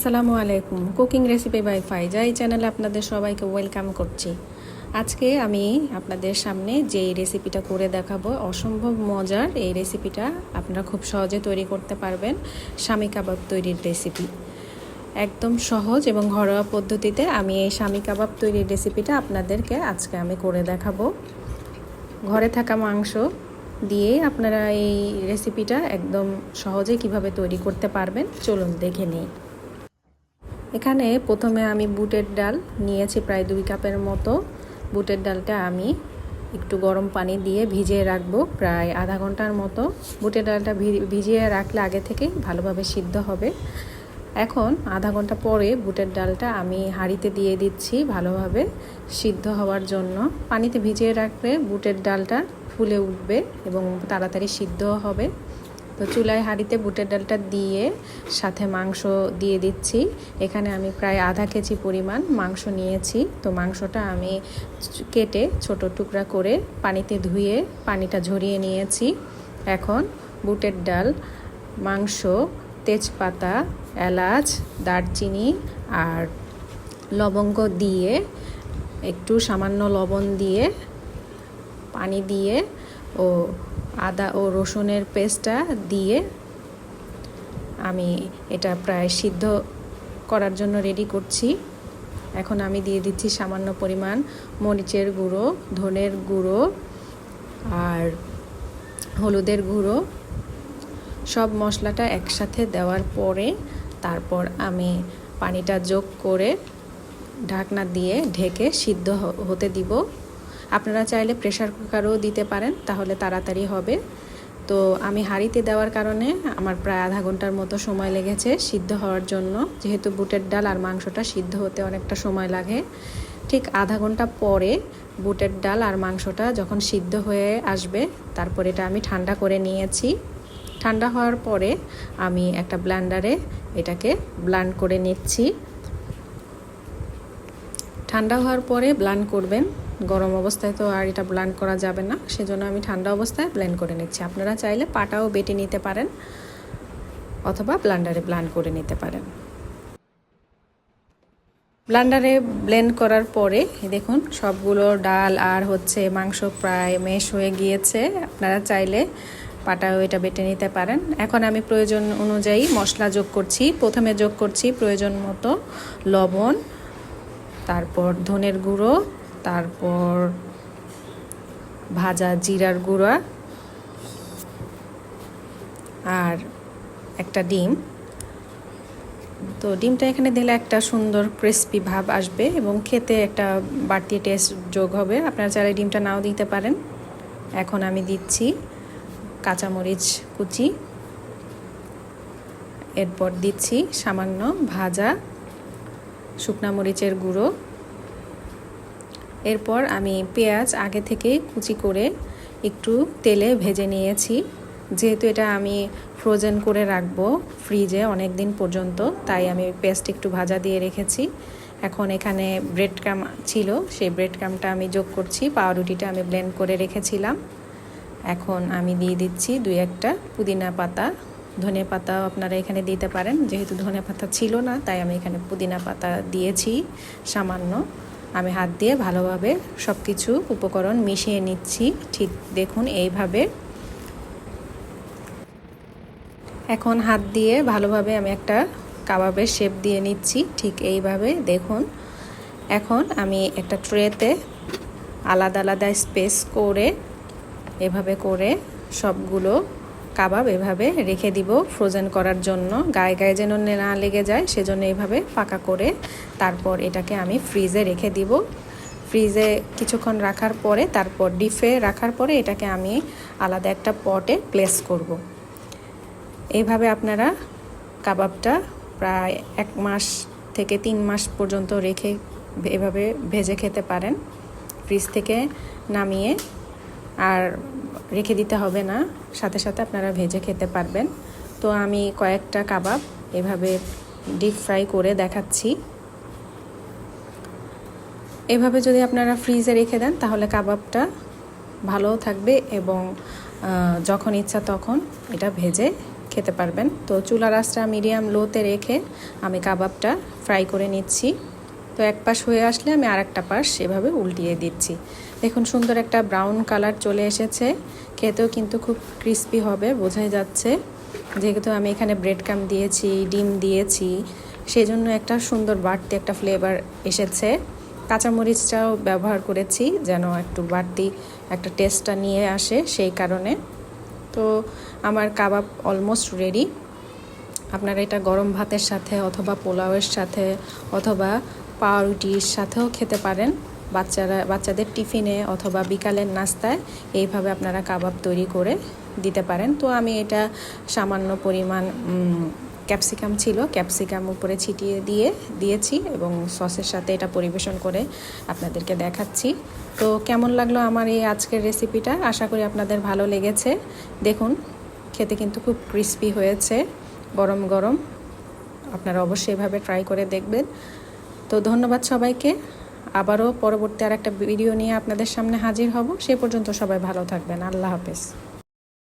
আসসালামু আলাইকুম। Cooking recipe by ফাইজা, এই চ্যানেলে আপনাদের সবাইকে ওয়েলকাম করছি। আজকে আমি আপনাদের সামনে যে রেসিপিটা করে দেখাবো, অসম্ভব মজার এই রেসিপিটা আপনারা খুব সহজে তৈরি করতে পারবেন স্বামী কাবাব তৈরির রেসিপি। একদম সহজ এবং ঘরোয়া পদ্ধতিতে আমি এই স্বামী কাবাব তৈরির রেসিপিটা আপনাদেরকে আজকে আমি করে দেখাবো। ঘরে থাকা মাংস দিয়ে আপনারা এই রেসিপিটা একদম সহজে কীভাবে তৈরি করতে পারবেন, চলুন দেখে নিই। এখানে প্রথমে আমি বুটের ডাল নিয়েছি প্রায় দুই কাপের মতো। বুটের ডালটা আমি একটু গরম পানি দিয়ে ভিজিয়ে রাখব প্রায় আধা ঘণ্টার মতো। বুটের ডালটা ভিজিয়ে রাখলে আগে থেকেই ভালোভাবে সিদ্ধ হবে। এখন আধা ঘণ্টা পরে বুটের ডালটা আমি হাঁড়িতে দিয়ে দিচ্ছি ভালোভাবে সিদ্ধ হওয়ার জন্য। পানিতে ভিজিয়ে রাখলে বুটের ডালটা ফুলে উঠবে এবং তাড়াতাড়ি সিদ্ধ হবে। তো চুলায় হাঁড়িতে বুটের ডালটা দিয়ে সাথে মাংস দিয়ে দিচ্ছি। এখানে আমি প্রায় আধা কেজি পরিমাণ মাংস নিয়েছি। তো মাংসটা আমি কেটে ছোট টুকরা করে পানিতে ধুয়ে পানিটা ঝরিয়ে নিয়েছি। এখন বুটের ডাল, মাংস, তেজপাতা, এলাচ, দারচিনি আর লবঙ্গ দিয়ে একটু সামান্য লবণ দিয়ে পানি দিয়ে ও আদা ও রসুনের পেস্টটা দিয়ে আমি এটা প্রায় সিদ্ধ করার জন্য রেডি করছি। এখন আমি দিয়ে দিচ্ছি সামান্য পরিমাণ মরিচের গুঁড়ো, ধনের গুঁড়ো আর হলুদের গুঁড়ো। সব মশলাটা একসাথে দেওয়ার পরে তারপর আমি পানিটা যোগ করে ঢাকনা দিয়ে ঢেকে সিদ্ধ হতে দিব। আপনারা চাইলে প্রেশার কুকারও দিতে পারেন, তাহলে তাড়াতাড়ি হবে। তো আমি হাঁড়িতে দেওয়ার কারণে আমার প্রায় আধা ঘণ্টার মতো সময় লেগেছে সিদ্ধ হওয়ার জন্য। যেহেতু বুটের ডাল আর মাংসটা সিদ্ধ হতে অনেকটা সময় লাগে, ঠিক আধা ঘণ্টা পরে বুটের ডাল আর মাংসটা যখন সিদ্ধ হয়ে আসবে, তারপর এটা আমি ঠান্ডা করে নিয়েছি। ঠান্ডা হওয়ার পরে আমি একটা ব্ল্যান্ডারে এটাকে ব্লান্ড করে নিচ্ছি। ঠান্ডা হওয়ার পরে ব্লান্ড করবেন। গরম অবস্থায় তো আর এটা ব্লান্ড করা যাবে না, সেজন্য আমি ঠান্ডা অবস্থায় ব্লেন্ড করে নিচ্ছি। আপনারা চাইলে পাটাও বেটে নিতে পারেন, অথবা ব্লান্ডারে ব্লান্ড করে নিতে পারেন। ব্লান্ডারে ব্লেন্ড করার পরে, দেখুন, সবগুলো ডাল আর হচ্ছে মাংস প্রায় মেশ হয়ে গিয়েছে। আপনারা চাইলে পাটাও এটা বেটে নিতে পারেন। এখন আমি প্রয়োজন অনুযায়ী মশলা যোগ করছি। প্রথমে যোগ করছি প্রয়োজন মতো লবণ, তারপর ধনের গুঁড়ো তারপর ভাজা জিরার গুঁড়া আর একটা ডিম। তো ডিমটা এখানে দিলে একটা সুন্দর ক্রিস্পি ভাব আসবে এবং খেতে একটা বাড়তি টেস্ট যোগ হবে। আপনারা চাইলে ডিমটা নাও দিতে পারেন। এখন আমি দিচ্ছি কাঁচামরিচ কুচি। এরপর দিচ্ছি সামান্য ভাজা শুকনা মরিচের গুঁড়ো। এরপর আমি পেঁয়াজ আগে থেকে কুচি করে একটু তেলে ভেজে নিয়েছি। যেহেতু এটা আমি ফ্রোজেন করে রাখব ফ্রিজে অনেক দিন পর্যন্ত, তাই আমি পেস্ট একটু ভাজা দিয়ে রেখেছি। এখন এখানে ব্রেড ক্রাম ছিল, সেই ব্রেড ক্রামটা আমি যোগ করছি, পাউরুটিটা আমি ব্লেন্ড করে রেখেছিলাম। এখন আমি দিয়ে দিচ্ছি দুই একটা পুদিনা পাতা। ধনে পাতাও আপনারা এখানে দিতে পারেন, যেহেতু ধনে পাতা ছিল না, তাই আমি এখানে পুদিনা পাতা দিয়েছি সামান্য। আমি হাত দিয়ে ভালোভাবে সব কিছু উপকরণ মিশিয়ে নিচ্ছি। ঠিক দেখুন এইভাবে। এখন হাত দিয়ে ভালোভাবে আমি একটা কাবাবের শেপ দিয়ে নিচ্ছি। ঠিক এইভাবে দেখুন। এখন আমি একটা ট্রেতে আলাদা আলাদা স্পেস করে, এভাবে করে সবগুলো কাবাব এভাবে রেখে দিব ফ্রোজেন করার জন্য। গায়ে গায়ে যেন না লেগে যায়, সেজন্য এইভাবে পাকা করে তারপর এটাকে আমি ফ্রিজে রেখে দিব। ফ্রিজে কিছুক্ষণ রাখার পরে, তারপর ডিফে রাখার পরে এটাকে আমি আলাদা একটা পটে প্লেস করব। এইভাবে আপনারা কাবাবটা প্রায় এক মাস থেকে তিন মাস পর্যন্ত রেখে এভাবে ভেজে খেতে পারেন। ফ্রিজ থেকে নামিয়ে আর রেখে দিতে হবে না। সাথে সাথে আপনারা ভেজে খেতে পারবেন। তো আমি কয়েকটা কাবাব এভাবে ডিপ ফ্রাই করে দেখাচ্ছি। এভাবে যদি আপনারা ফ্রিজে রেখে দেন, তাহলে কাবাবটা ভালো থাকবে এবং যখন ইচ্ছা তখন এটা ভেজে খেতে পারবেন। তো চুলার আঁচটা মিডিয়াম লোতে রেখে আমি কাবাবটা ফ্রাই করে নিচ্ছি। তো এক পাশ হয়ে আসলে আমি আর একটা পাশ এভাবে উল্টিয়ে দিচ্ছি। দেখুন, সুন্দর একটা ব্রাউন কালার চলে এসেছে। খেতেও কিন্তু খুব ক্রিস্পি হবে, বোঝাই যাচ্ছে। যেহেতু আমি এখানে ব্রেড কাম দিয়েছি, ডিম দিয়েছি সেই জন্য একটা সুন্দর বাড়তি একটা ফ্লেভার এসেছে। কাঁচামরিচটাও ব্যবহার করেছি, যেন একটু বাড়তি একটা টেস্টটা নিয়ে আসে সেই কারণে। তো আমার কাবাব অলমোস্ট রেডি আপনারা এটা গরম ভাতের সাথে অথবা পোলাওয়ের সাথে অথবা পাউরুটির সাথেও খেতে পারেন। বাচ্চারা, বাচ্চাদের টিফিনে অথবা বিকালের নাস্তায় এইভাবে আপনারা কাবাব তৈরি করে দিতে পারেন। তো আমি এটা সামান্য পরিমাণ ক্যাপসিকাম ছিল, ক্যাপসিকাম উপরে ছিটিয়ে দিয়ে দিয়েছি এবং সসের সাথে এটা পরিবেশন করে আপনাদেরকে দেখাচ্ছি। তো কেমন লাগল আমার এই আজকের রেসিপিটা? আশা করি আপনাদের ভালো লেগেছে। দেখুন, খেতে কিন্তু খুব ক্রিস্পি হয়েছে, গরম গরম। আপনারা অবশ্যই এভাবে ট্রাই করে দেখবেন। তো ধন্যবাদ সবাইকে। আবারও পরবর্তী আর একটা ভিডিও নিয়ে আপনাদের সামনে হাজির হব। সে পর্যন্ত সবাই ভালো থাকবেন। আল্লাহ হাফেজ।